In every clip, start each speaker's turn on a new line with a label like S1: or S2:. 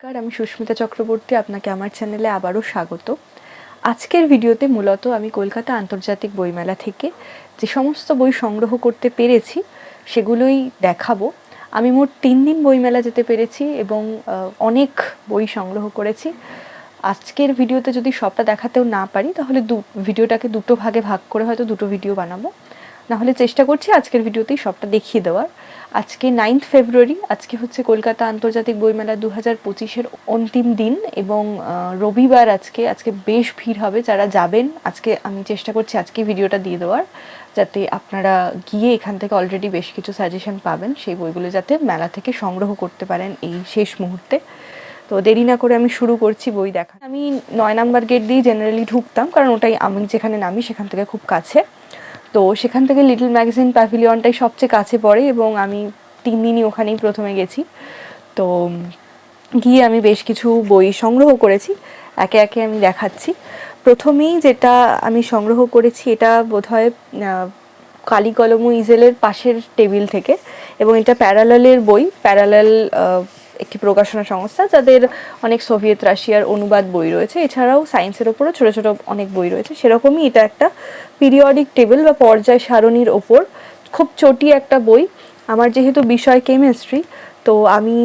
S1: নমস্কার, আমি সুস্মিতা চক্রবর্তী, আপনাকে আমার চ্যানেলে আবারও স্বাগত। আজকের ভিডিওতে মূলত আমি কলকাতা আন্তর্জাতিক বইমেলা থেকে যে সমস্ত বই সংগ্রহ করতে পেরেছি, সেগুলোই দেখাবো। আমি মোট তিন দিন বইমেলা যেতে পেরেছি এবং অনেক বই সংগ্রহ করেছি। আজকের ভিডিওতে যদি সবটা দেখাতেও না পারি, তাহলে দু, ভিডিওটাকে দুটো ভাগে ভাগ করে হয়তো দুটো ভিডিও বানাবো। নাহলে চেষ্টা করছি আজকের ভিডিওতেই সবটা দেখিয়ে দেওয়ার। আজকে নাইন্থ ফেব্রুয়ারি আজকে হচ্ছে কলকাতা আন্তর্জাতিক বইমেলা দু হাজার পঁচিশের অন্তিম দিন এবং রবিবার আজকে আজকে বেশ ভিড় হবে, যারা যাবেন, আজকে আমি চেষ্টা করছি আজকে ভিডিওটা দিয়ে দেওয়ার, যাতে আপনারা গিয়ে এখান থেকে অলরেডি বেশ কিছু সাজেশন পাবেন, সেই বইগুলো যাতে মেলা থেকে সংগ্রহ করতে পারেন এই শেষ মুহূর্তে। তো দেরি না করে আমি শুরু করছি বই দেখা। আমি নয় নাম্বার গেট দিয়ে জেনারেলি ঢুকতাম, কারণ ওটাই আমি যেখানে নামি সেখান থেকে খুব কাছে। তো সেখান থেকে লিটল ম্যাগাজিন প্যাভিলিয়নটাই সবচেয়ে কাছে পড়ে এবং আমি তিন দিনই ওখানেই প্রথমে গেছি। তো গিয়ে আমি বেশ কিছু বই সংগ্রহ করেছি, একে একে আমি দেখাচ্ছি। প্রথমেই যেটা আমি সংগ্রহ করেছি এটা বোধহয় কালি কলম ইজেলের পাশের টেবিল থেকে এবং এটা প্যারালালের বই। প্যারালাল একটি প্রকাশনা সংস্থা, যাদের অনেক সোভিয়েত রাশিয়ার অনুবাদ বই রয়েছে। এছাড়াও সায়েন্সের ওপরও ছোটো ছোটো অনেক বই রয়েছে। সেরকমই এটা একটা পিরিয়ডিক টেবিল বা পর্যায় সারণীর ওপর। খুব চটি একটা বই। আমার যেহেতু বিষয় কেমিস্ট্রি তো আমি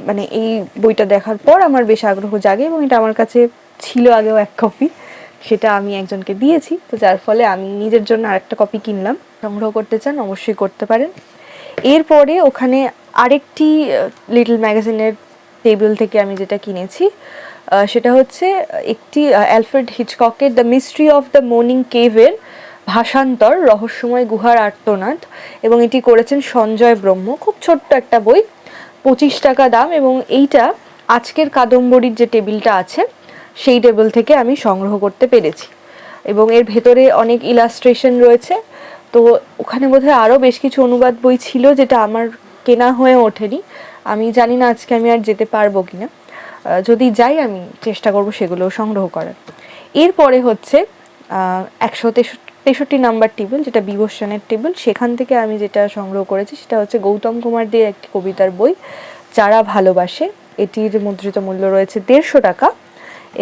S1: মানে এই বইটা দেখার পর আমার বেশ আগ্রহ জাগে এবং এটা আমার কাছে ছিল আগেও এক কপি সেটা আমি একজনকে দিয়েছি। তো যার ফলে আমি নিজের জন্য আরেকটা কপি কিনলাম। সংগ্রহ করতে চান অবশ্যই করতে পারেন। এরপরে ওখানে আরেকটি লিটল ম্যাগাজিনের টেবিল থেকে আমি যেটা কিনেছি সেটা হচ্ছে একটি Alfred হিচককের the mystery of the morning কেভের ভাষান্তর, রহস্যময় গুহার আর্তনাদ, এবং এটি করেছেন সঞ্জয় ব্রহ্ম। খুব ছোট্ট একটা বই, পঁচিশ টাকা দাম, এবং এইটা আজকের কাদম্বরীর যে টেবিলটা আছে, সেই টেবিল থেকে আমি সংগ্রহ করতে পেরেছি। এবং এর ভেতরে অনেক ইলাস্ট্রেশন রয়েছে। তো ওখানে বোধহয় আরও বেশ কিছু অনুবাদ বই ছিল, যেটা আমার কেনা হয়ে ওঠেনি। আমি জানি না আজকে আমি আর যেতে পারব কিনা। যদি যাই আমি চেষ্টা করব সেগুলো সংগ্রহ করার। এরপরে হচ্ছে একশো তেষট্টি নাম্বার টেবিল, যেটা বিভূষণের টেবিল, সেখান থেকে আমি যেটা সংগ্রহ করেছি সেটা হচ্ছে গৌতম কুমার দের একটি কবিতার বই, যারা ভালোবাসে। এটির মুদ্রিত মূল্য রয়েছে দেড়শো টাকা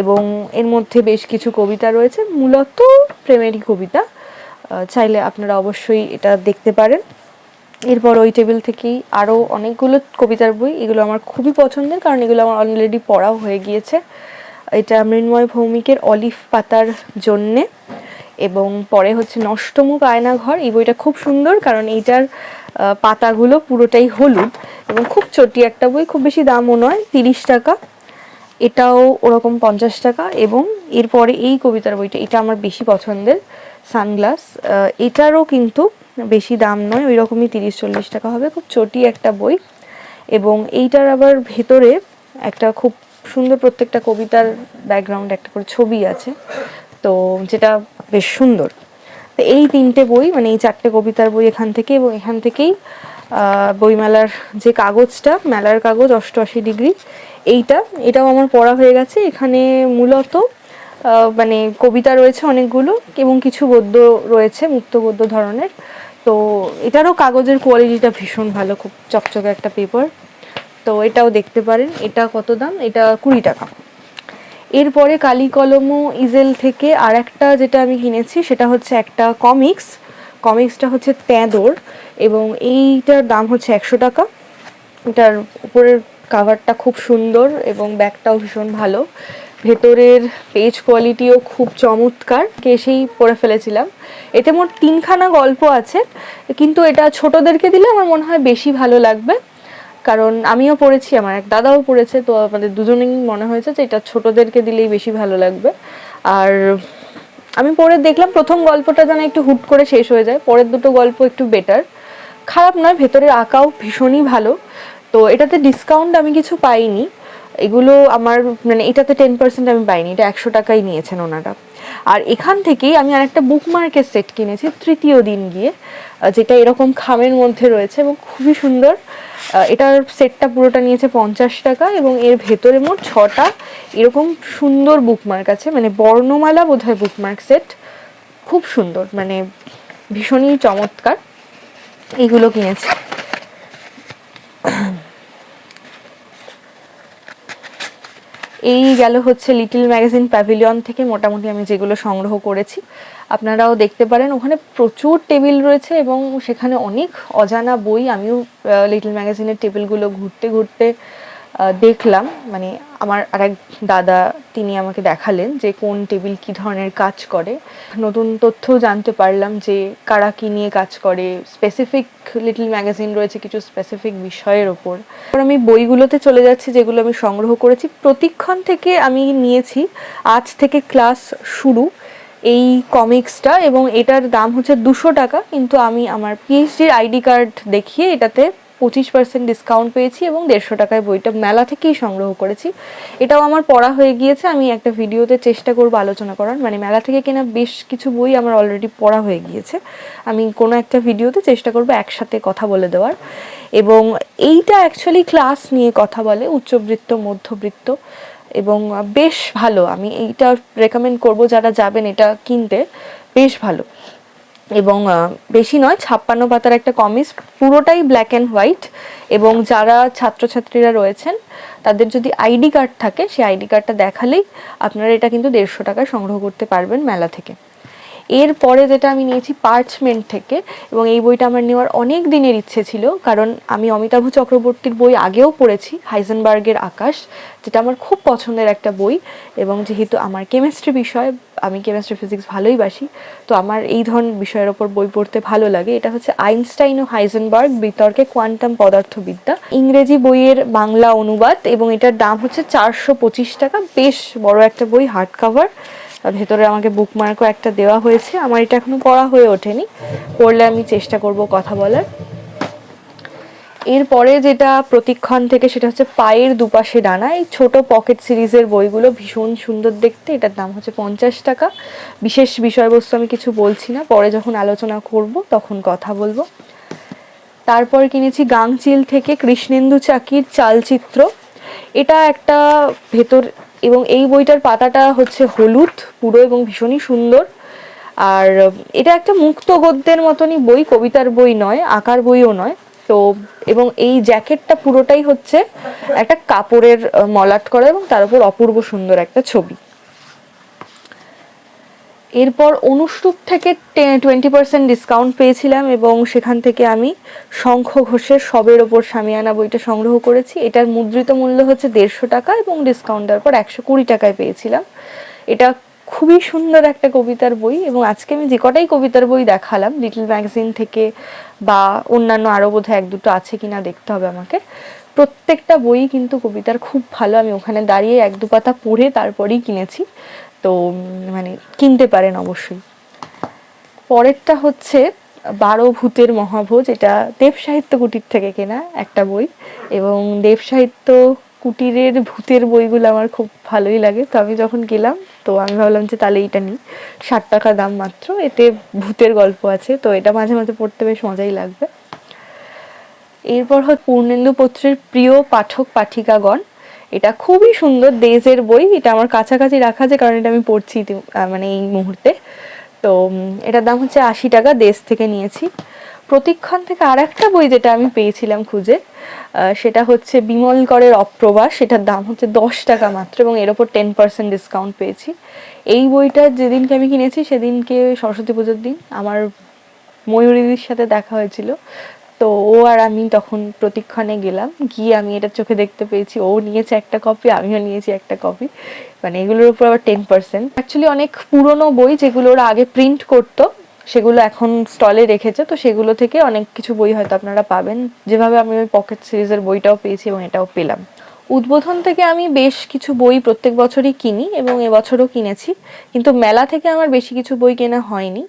S1: এবং এর মধ্যে বেশ কিছু কবিতা রয়েছে। মূলত প্রেমেরই কবিতা। চাইলে আপনারা অবশ্যই এটা দেখতে পারেন। এরপর ওই টেবিল থেকেই আরও অনেকগুলো কবিতার বই, এগুলো আমার খুবই পছন্দের কারণ এগুলো আমার অলরেডি পড়াও হয়ে গিয়েছে। এটা মৃন্ময় ভৌমিকের অলিভ পাতার জন্যে এবং পরে হচ্ছে নষ্টমুখ আয়নাঘর এই বইটা খুব সুন্দর কারণ এইটার পাতাগুলো পুরোটাই হলুদ এবং খুব চটি একটা বই, খুব বেশি দামও নয়, তিরিশ টাকা। এটাও ওরকম পঞ্চাশ টাকা এবং এরপরে এই কবিতার বইটা, এটা আমার বেশি পছন্দের। সানগ্লাস এটারও কিন্তু বেশি দাম নয় ওই রকমই তিরিশ চল্লিশ টাকা হবে, খুব চটি একটা বই। এবং এইটার আবার ভেতরে একটা খুব সুন্দর প্রত্যেকটা কবিতার ব্যাকগ্রাউন্ড একটা করে ছবি আছে, তো যেটা বেশ সুন্দর। তো এই তিনটে বই মানে এই চারটে কবিতার বই এখান থেকে এবং এখান থেকেই বইমেলার যে কাগজটা, মেলার কাগজ, অষ্টআশি ডিগ্রি, এইটা, এটাও আমার পড়া হয়ে গেছে। এখানে মূলত মানে কবিতা রয়েছে অনেকগুলো এবং কিছু গদ্য রয়েছে, মুক্ত গদ্য ধরনের। তো এটারও কাগজের কোয়ালিটিটা ভীষণ ভালো, খুব চকচকে একটা পেপার তো এটাও দেখতে পারেন, এটা কত দাম? এটা কুড়ি টাকা। এরপরে কালি কলম ইজেল থেকে আর একটা যেটা আমি কিনেছি, সেটা হচ্ছে একটা কমিক্স কমিক্সটা হচ্ছে তেঁদর এবং এইটার দাম হচ্ছে একশো টাকা। এটার উপরের কাভারটা খুব সুন্দর এবং ব্যাগটাও ভীষণ ভালো। ভেতরের পেজ কোয়ালিটিও খুব চমৎকার, কেসেই পড়ে ফেলেছিলাম। এতে মোট তিনখানা গল্প আছে, কিন্তু এটা ছোটদেরকে দিলে আমার মনে হয় বেশি ভালো লাগবে। কারণ আমিও পড়েছি, আমার এক দাদাও পড়েছে, তো আমাদের দুজনেই মনে হয়েছে যে এটা ছোটদেরকে দিলেই বেশি ভালো লাগবে। আর আমি পড়ে দেখলাম প্রথম গল্পটা যেন একটু হুট করে শেষ হয়ে যায়, পরের দুটো গল্প একটু বেটার খারাপ নয়, ভেতরের আঁকাও ভীষণই ভালো। তো এটাতে ডিসকাউন্ট আমি কিছু পাইনি। এগুলো আমার মানে এটাতে টেন পার্সেন্ট আমি পাইনি, এটা একশো টাকাই নিয়েছেন ওনারা। আর এখান থেকেই আমি আরেকটা বুকমার্কের সেট কিনেছি, তৃতীয় দিন গিয়ে যেটা এরকম খামের মধ্যে রয়েছে এবং খুবই সুন্দর। এটার সেটটা পুরোটা নিয়েছে পঞ্চাশ টাকা এবং এর ভেতরে মোট ছটা এরকম সুন্দর বুকমার্ক আছে মানে বর্ণমালা বোধহয় বুকমার্ক সেট খুব সুন্দর মানে ভীষণই চমৎকার। এইগুলো কিনেছি। এই গেল হচ্ছে লিটিল ম্যাগাজিন প্যাভিলিয়ন থেকে মোটামুটি আমি যেগুলো সংগ্রহ করেছি। আপনারাও দেখতে পারেন, ওখানে প্রচুর টেবিল রয়েছে এবং সেখানে অনেক অজানা বই আমিও লিটল ম্যাগাজিনের টেবিলগুলো ঘুরতে ঘুরতে দেখলাম মানে আমার আরেক দাদা তিনি আমাকে দেখালেন যে কোন টেবিল কি ধরনের কাজ করে। নতুন তথ্য জানতে পারলাম যে কারা কি নিয়ে কাজ করে স্পেসিফিক লিটল ম্যাগাজিন রয়েছে কিছু স্পেসিফিক বিষয়ের ওপর। আমি বইগুলোতে চলে যাচ্ছি যেগুলো আমি সংগ্রহ করেছি। প্রতিক্ষণ থেকে আমি নিয়েছি, আজ থেকে ক্লাস শুরু এই কমিক্সটা এবং এটার দাম হচ্ছে দুশো টাকা, কিন্তু আমি আমার পিএইচডির আইডি কার্ড দেখিয়ে এটাতে পঁচিশ পার্সেন্ট ডিসকাউন্ট পেয়েছি এবং দেড়শো টাকায় বইটা মেলা থেকেই সংগ্রহ করেছি। এটাও আমার পড়া হয়ে গিয়েছে, আমি একটা ভিডিওতে চেষ্টা করব আলোচনা করার। মানে মেলা থেকে কেনা বেশ কিছু বই আমার অলরেডি পড়া হয়ে গিয়েছে। আমি কোনো একটা ভিডিওতে চেষ্টা করব একসাথে কথা বলে দেওয়ার। এবং এইটা অ্যাকচুয়ালি ক্লাস নিয়ে কথা বলে, উচ্চবৃত্ত, মধ্যবৃত্ত, এবং বেশ ভালো। আমি এইটা রেকমেন্ড করব যারা যাবেন এটা কিনতে, বেশ ভালো। এবং বেশি নয়, ছাপ্পান্ন পাতার একটা কমিক্স, পুরোটাই ব্ল্যাক অ্যান্ড হোয়াইট এবং যারা ছাত্রছাত্রীরা রয়েছেন, তাদের যদি আইডি কার্ড থাকে, সেই আইডি কার্ডটা দেখালেই আপনারা এটা কিন্তু দেড়শো টাকায় সংগ্রহ করতে পারবেন মেলা থেকে। এরপরে যেটা আমি নিয়েছি পার্চমেন্ট থেকে, এবং এই বইটা আমার নেওয়ার অনেক দিনের ইচ্ছে ছিল, কারণ আমি অমিতাভ চক্রবর্তীর বই আগেও পড়েছি, হাইজেনবার্গের আকাশ, যেটা আমার খুব পছন্দের একটা বই, এবং যেহেতু আমার কেমিস্ট্রি বিষয়, আমি কেমিস্ট্রি ফিজিক্স ভালোই বাসি, তো আমার এই ধরনের বিষয়ের ওপর বই পড়তে ভালো লাগে। এটা হচ্ছে আইনস্টাইন ও হাইজেনবার্গ বিতর্কে কোয়ান্টাম পদার্থবিদ্যা। ইংরেজি বইয়ের বাংলা অনুবাদ, এবং এটার দাম হচ্ছে চারশো পঁচিশ টাকা, বেশ বড় একটা বই হার্ড কভার ভেতরে আমাকে বুকমার্কও একটা দেওয়া হয়েছে। আমার এটা এখনও পড়া হয়ে ওঠেনি। পড়লে আমি চেষ্টা করব কথা বলার। এরপরে যেটা প্রতিক্ষণ থেকে সেটা হচ্ছে পায়ের দুপাশে ডানা। এই ছোট পকেট সিরিজের বইগুলো ভীষণ সুন্দর দেখতে। এটার দাম হচ্ছে পঞ্চাশ টাকা। বিশেষ বিষয়বস্তু আমি কিছু বলছি না। পরে যখন আলোচনা করব, তখন কথা বলব। তারপর কিনেছি গাংচিল থেকে কৃষ্ণেন্দু চাকির চালচিত্র। এটা একটা ভেতর এবং এই বইটার পাতাটা হচ্ছে হলুদ, পুরো এবং ভীষণই সুন্দর। আর এটা একটা মুক্ত গদ্যের মতনই বই, কবিতার বই নয়, আঁকার বইও নয়। তো, এবং এই জ্যাকেটটা পুরোটাই হচ্ছে একটা কাপড়ের মলাট করা এবং তার উপর অপূর্ব সুন্দর একটা ছবি। এরপর অনুষ্টুপ থেকে টোয়েন্টি পার্সেন্ট ডিসকাউন্ট পেয়েছিলাম এবং সেখান থেকে আমি শঙ্খ ঘোষের সবের ওপর সামিয়ানা বইটা সংগ্রহ করেছি। এটার মুদ্রিত মূল্য হচ্ছে দেড়শো টাকা এবং ডিসকাউন্ট দেওয়ার পর একশো কুড়ি টাকায় পেয়েছিলাম। এটা খুবই সুন্দর একটা কবিতার বই এবং আজকে আমি যে কটাই কবিতার বই দেখালাম লিটল ম্যাগাজিন থেকে বা অন্যান্য আরও বোধহয় এক দুটো আছে কিনা দেখতে হবে আমাকে। প্রত্যেকটা বই কিন্তু কবিতার খুব ভালো, আমি ওখানে দাঁড়িয়ে এক দু পাতা পড়ে তারপরেই কিনেছি। তো মানে কিনতে পারেন অবশ্যই। পরেরটা হচ্ছে বারো ভূতের মহাভোজ, এটা দেব সাহিত্য কুটির থেকে কেনা একটা বই এবং দেব সাহিত্য কুটিরের ভূতের বইগুলো আমার খুব ভালোই লাগে। তো আমি যখন গেলাম, তো আমি ভাবলাম যে তাহলে এইটা নিই। ষাট টাকা দাম মাত্র, এতে ভূতের গল্প আছে, তো এটা মাঝে মাঝে পড়তে বেশ মজাই লাগবে। এরপর হয় পূর্ণেন্দু পত্রের প্রিয় পাঠক পাঠিকাগণ এটা খুবই সুন্দর দেজের বই। এটা আমার কাছাকাছি রাখা আছে, কারণ এটা আমি পড়ছি মানে এই মুহূর্তে। তো এটার দাম হচ্ছে আশি টাকা দেশ থেকে নিয়েছি। প্রতিক্ষণ থেকে আর একটা বই যেটা আমি পেয়েছিলাম খুঁজে সেটা হচ্ছে বিমল করের অপ্রবাস সেটার দাম হচ্ছে দশ টাকা মাত্র এবং এর ওপর টেন পার্সেন্ট ডিসকাউন্ট পেয়েছি। এই বইটা যেদিনকে আমি কিনেছি, সেদিনকে সরস্বতী পুজোর দিন আমার ময়ূরীদির সাথে দেখা হয়েছিল। তো ও আর আমি তখন প্রতিক্ষণে গেলাম। গিয়ে আমি এটা চোখে দেখতে পেয়েছি। ও নিয়েছে একটা কপি আমিও নিয়েছি একটা কপি মানে এগুলোর উপর আবার টেন পার্সেন্ট অ্যাকচুয়ালি অনেক পুরনো বই যেগুলো ওরা আগে প্রিন্ট করতো, সেগুলো এখন স্টলে রেখেছে। তো সেগুলো থেকে অনেক কিছু বই হয়তো আপনারা পাবেন। যেভাবে আমি ওই পকেট সিরিজের বইটাও পেয়েছি এবং এটাও পেলাম। উদ্বোধন থেকে আমি বেশ কিছু বই প্রত্যেক বছরই কিনি এবং এবছরও কিনেছি। কিন্তু মেলা থেকে আমার বেশি কিছু বই কেনা হয়নি।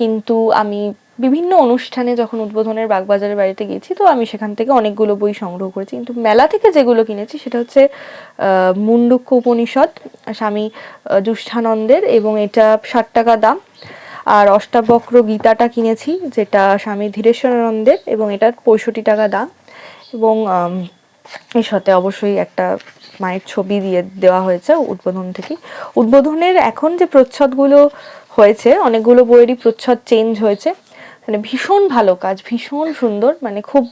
S1: কিন্তু আমি বিভিন্ন অনুষ্ঠানে যখন উদ্বোধনের বাগবাজারের বাড়িতে গেছি তো আমি সেখান থেকে অনেকগুলো বই সংগ্রহ করেছি। কিন্তু মেলা থেকে যেগুলো কিনেছি সেটা হচ্ছে আহ, মুন্ডুক্য উপনিষদ স্বামী আহ, জ্যুষ্ঠানন্দের এবং এটা ষাট টাকা দাম। আর অষ্টাবক্র গীতাটা কিনেছি যেটা স্বামী ধীরেশ্বরানন্দের এবং এটার পঁয়ষট্টি টাকা দাম। এবং এর সাথে অবশ্যই একটা মায়ের ছবি দিয়ে দেওয়া হয়েছে উদ্বোধন থেকে। উদ্বোধনের এখন যে প্রচ্ছদগুলো হয়েছে অনেকগুলো বইয়েরই প্রচ্ছদ চেঞ্জ হয়েছে। মানে ভীষণ ভালো কাজ, ভীষণ সুন্দর মানে খুব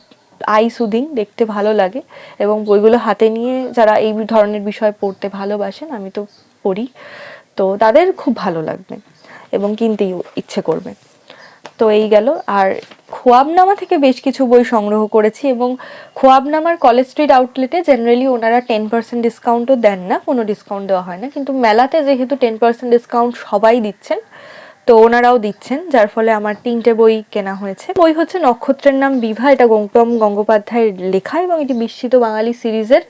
S1: আই সুদিং দেখতে ভালো লাগে। এবং বইগুলো হাতে নিয়ে যারা এই ধরনের বিষয় পড়তে ভালোবাসেন, আমি তো পড়ি। তো তাদের খুব ভালো লাগবে এবং কিনতেই ইচ্ছে করবে। তো এই গেল। আর খোয়াবনামা থেকে বেশ কিছু বই সংগ্রহ করেছি এবং খোয়াবনামার কলেজ স্ট্রিট আউটলেটে জেনারেলি ওনারা টেন পার্সেন্ট ডিসকাউন্টও দেন না, কোনো ডিসকাউন্ট দেওয়া হয় না। কিন্তু মেলাতে যেহেতু টেন পার্সেন্ট ডিসকাউন্ট সবাই দিচ্ছেন তো ওনারাও দিচ্ছেন, যার ফলে আমার তিনটে বই কেনা হয়েছে। বই হচ্ছে নক্ষত্রের নাম বিভা, এটা গৌতম গঙ্গোপাধ্যায়ের লেখা এবং এটি বিস্মিত বাঙালি সিরিজের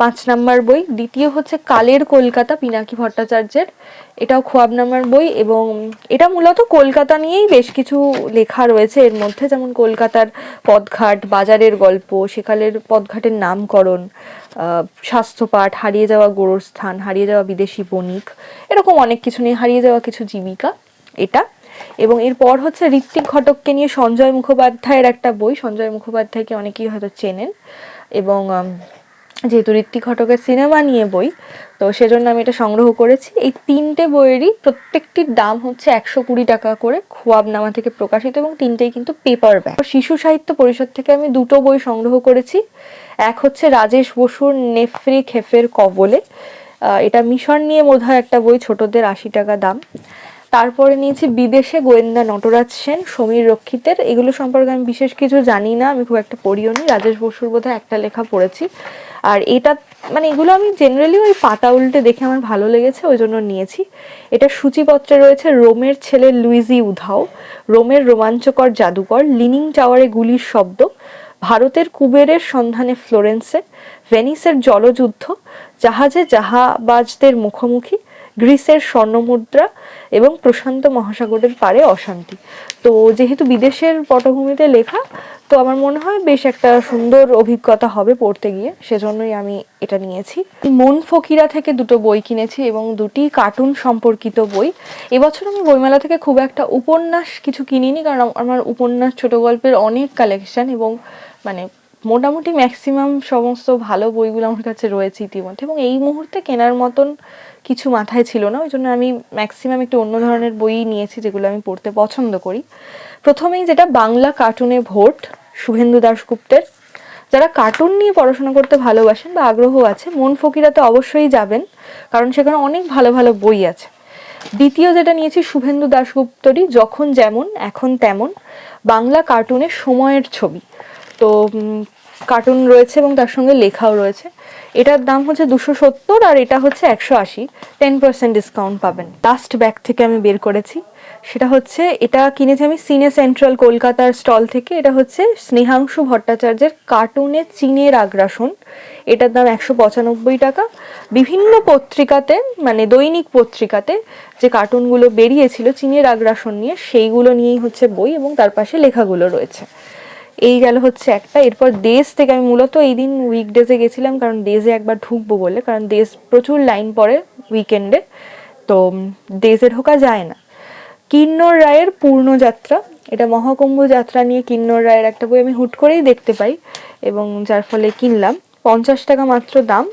S1: পাঁচ নাম্বার বই। দ্বিতীয় হচ্ছে কালের কলকাতা, পিনাকি ভট্টাচার্যের, এটাও খোয়াব নাম্বার বই এবং এটা মূলত কলকাতা নিয়েই বেশ কিছু লেখা রয়েছে। এর মধ্যে যেমন কলকাতার পদঘাট, বাজারের গল্প, সেকালের পদঘাটের নামকরণ স্বাস্থ্যপাঠ, হারিয়ে যাওয়া গোরস্থান, হারিয়ে যাওয়া বিদেশি বণিক, এরকম অনেক কিছু নিয়ে হারিয়ে যাওয়া কিছু জীবিকা। এটা। এবং এরপর হচ্ছে ঋত্বিক ঘটককে নিয়ে সঞ্জয় মুখোপাধ্যায়ের একটা বই। সঞ্জয় মুখোপাধ্যায়কে অনেকেই হয়তো চেনেন। এবং যেহেতু ঋত্বিক ঘটকের সিনেমা নিয়ে বই, তো সেজন্য আমি এটা সংগ্রহ করেছি। এই তিনটে বইয়েরই প্রত্যেকটির দাম হচ্ছে একশো কুড়ি টাকা করে খোয়াবনামা থেকে প্রকাশিত এবং তিনটেই কিন্তু পেপার ব্যাগ শিশু সাহিত্য পরিষদ থেকে আমি দুটো বই সংগ্রহ করেছি। এক হচ্ছে রাজেশ বসুর নেফ্রি খেফের কবলে। এটা মিশন নিয়ে বোধহয় একটা বই, ছোটদের আশি টাকা দাম। তারপরে নিয়েছি বিদেশে গোয়েন্দা নটরাজ সেন, সমীর রক্ষিতের। এগুলো সম্পর্কে আমি বিশেষ কিছু জানি না, আমি খুব একটা পড়িও নি। রাজেশ বসুর বোধহয় একটা লেখা পড়েছি। আর এটা মানে এগুলো আমি জেনারেলি ওই পাতা উল্টে দেখে আমার ভালো লেগেছে, ওই জন্য নিয়েছি। এটা সূচিপত্রে রয়েছে, রোমের ছেলে লুইজি উধাও, রোমের রোমাঞ্চকর জাদুকর, লিনিং টাওয়ারে গুলির শব্দ, ভারতের কুবেরের সন্ধানে ফ্লোরেন্সে, ভেনিসের জলযুদ্ধ, জাহাজে জাহাবাজদের মুখোমুখি গ্রিসের স্বর্ণমুদ্রা এবং প্রশান্ত মহাসাগরের পারে অশান্তি। তো যেহেতু বিদেশের পটভূমিতে লেখা, তো আমার মনে হয় বেশ একটা সুন্দর অভিজ্ঞতা হবে পড়তে গিয়ে, সেজন্যই আমি এটা নিয়েছি। মন ফকিরা থেকে দুটো বই কিনেছি এবং দুটি কার্টুন সম্পর্কিত বই। এবছর আমি বইমেলা থেকে খুব একটা উপন্যাস কিছু কিনিনি, কারণ আম- আমার উপন্যাস ছোট গল্পের অনেক কালেকশন এবং মানে মোটামুটি ম্যাক্সিমাম সমস্ত ভালো বইগুলো আমার কাছে রয়েছে ইতিমধ্যে এবং এই মুহূর্তে কেনার মতন কিছু মাথায় ছিল না। ওই জন্য আমি ম্যাক্সিমাম একটু অন্য ধরনের বই নিয়েছি যেগুলো আমি পড়তে পছন্দ করি। প্রথমেই যেটা বাংলা কার্টুনে ভোট, শুভেন্দু দাশগুপ্তের। যারা কার্টুন নিয়ে পড়াশোনা করতে ভালোবাসেন বা আগ্রহ আছে, মন ফকিরাতে অবশ্যই যাবেন, কারণ সেখানে অনেক ভালো ভালো বই আছে। দ্বিতীয় যেটা নিয়েছি শুভেন্দু দাশগুপ্তরই, যখন যেমন, এখন তেমন, বাংলা কার্টুনের সময়ের ছবি। কার্টুন রয়েছে এবং তার সঙ্গে লেখাও রয়েছে। এটার দাম হচ্ছে দুশো সত্তর আর এটা হচ্ছে একশো আশি। টেন পার্সেন্ট ডিসকাউন্ট পাবেন। লাস্ট ব্যাগ থেকে আমি বের করেছি। সেটা হচ্ছে, এটা কিনেছি আমি সিনে সেন্ট্রাল কলকাতার স্টল থেকে। এটা হচ্ছে স্নেহাংশু ভট্টাচার্যের কার্টুনে চীনের আগ্রাসন। এটার দাম একশো পঁচানব্বই টাকা। বিভিন্ন পত্রিকাতে মানে দৈনিক পত্রিকাতে যে কার্টুনগুলো বেরিয়েছিল চীনের আগ্রাসন নিয়ে, সেইগুলো নিয়েই হচ্ছে বই এবং তার পাশে লেখাগুলো রয়েছে। এই গেল হচ্ছে একটা। এরপর দেশ থেকে আমি মূলত এই দিন উইকডেজে গেছিলাম, কারণ ডেজে একবার ঢুকবো বলে, কারণ দেশ প্রচুর লাইন পড়ে উইকেন্ডে তো ডেজে ঢোকা যায় না। কিন্নর রায়ের পূর্ণযাত্রা, এটা মহাকুম্ভ যাত্রা নিয়ে কিন্নর রায়ের একটা বই আমি হুট করেই দেখতে পাই, এবং যার ফলে কিনলাম। পঞ্চাশ টাকা মাত্র দাম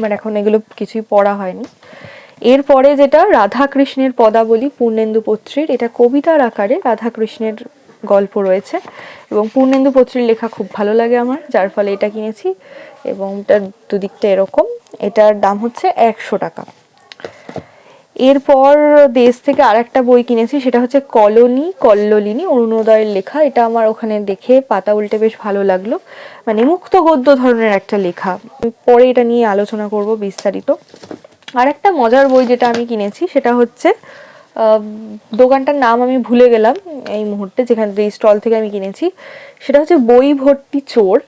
S1: বাট এখন এগুলো কিছুই পড়া হয়নি। এরপরে যেটা, রাধাকৃষ্ণের পদাবলী, পূর্ণেন্দু পত্রীর, এটা কবিতার আকারে রাধাকৃষ্ণের গল্প রয়েছে। এবং পূর্ণেন্দু পত্রীর লেখা খুব ভালো লাগে আমার, যার ফলে এটা কিনেছি। এবং এটার দুদিকটা এরকম। এটার দাম হচ্ছে একশো টাকা। এরপর দেশ থেকে আরেকটা বই কিনেছি, সেটা হচ্ছে কলোনি, কল্লোলিনী, অরুণোদয়ের লেখা। এটা আমার ওখানে দেখে পাতা উল্টে বেশ ভালো লাগল। মানে মুক্ত গদ্য ধরনের একটা লেখা। পরে এটা নিয়ে আলোচনা করব বিস্তারিত। আরেকটা মজার বই যেটা আমি কিনেছি, সেটা হচ্ছে দোকানটার নাম আমি ভুলে গেলাম এই মুহূর্তে, যেখানে যে স্টল থেকে আমি কিনেছি। সেটা হচ্ছে বই ভর্তি চোর।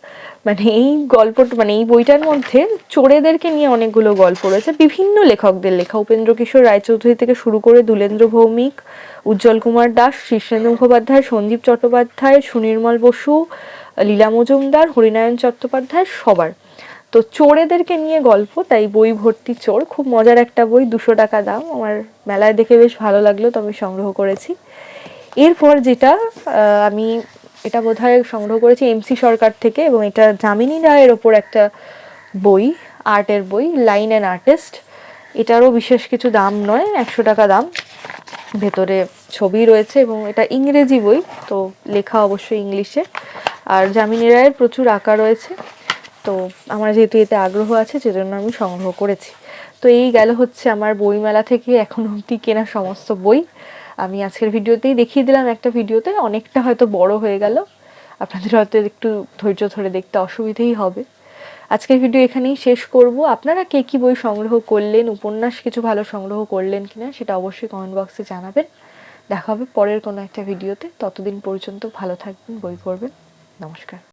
S1: মানে এই গল্প মানে এই বইটার মধ্যে চোরেদেরকে নিয়ে অনেকগুলো গল্প রয়েছে। বিভিন্ন লেখকদের লেখা। উপেন্দ্র কিশোর রায়চৌধুরী থেকে শুরু করে দুলেন্দ্র ভৌমিক, উজ্জ্বল কুমার দাস, শীর্ষেন্দু মুখোপাধ্যায় সঞ্জীব চট্টোপাধ্যায়, সুনির্মল বসু, লীলা মজুমদার, হরিনারায়ণ চট্টোপাধ্যায়, সবার। তো চোরেদেরকে নিয়ে গল্প, তাই বই ভর্তি চোর। খুব মজার একটা বই, দুশো টাকা দাম। আমার মেলায় দেখে বেশ ভালো লাগল তো আমি সংগ্রহ করেছি। এরপর যেটা আমি এটা বোধহয় সংগ্রহ করেছি এমসি সরকার থেকে, এবং এটা যামিনী রায়ের ওপর একটা বই, আর্টের বই লাইন অ্যান্ড আর্টিস্ট এটারও বিশেষ কিছু দাম নয়, একশো টাকা দাম। ভেতরে ছবি রয়েছে, এবং এটা ইংরেজি বই, তো লেখা অবশ্যই ইংলিশে। আর যামিনী রায়ের প্রচুর আঁকা রয়েছে। তো আমার যেহেতু এতে আগ্রহ আছে, সেজন্য আমি সংগ্রহ করেছি। তো এই গেল হচ্ছে আমার বইমেলা থেকে এখন অবধি কেনা সমস্ত বই। আমি আজকের ভিডিওতেই দেখিয়ে দিলাম একটা ভিডিওতে, অনেকটা হয়তো বড় হয়ে গেল। আপনাদের হয়তো একটু ধৈর্য ধরে দেখতে অসুবিধেই হবে। আজকের ভিডিও এখানেই শেষ করব। আপনারা কে কী বই সংগ্রহ করলেন, উপন্যাস কিছু ভালো সংগ্রহ করলেন কিনা, সেটা অবশ্যই কমেন্ট বক্সে জানাবেন। দেখা হবে পরের কোনো একটা ভিডিওতে। ততদিন পর্যন্ত ভালো থাকবেন, বই পড়বেন। নমস্কার।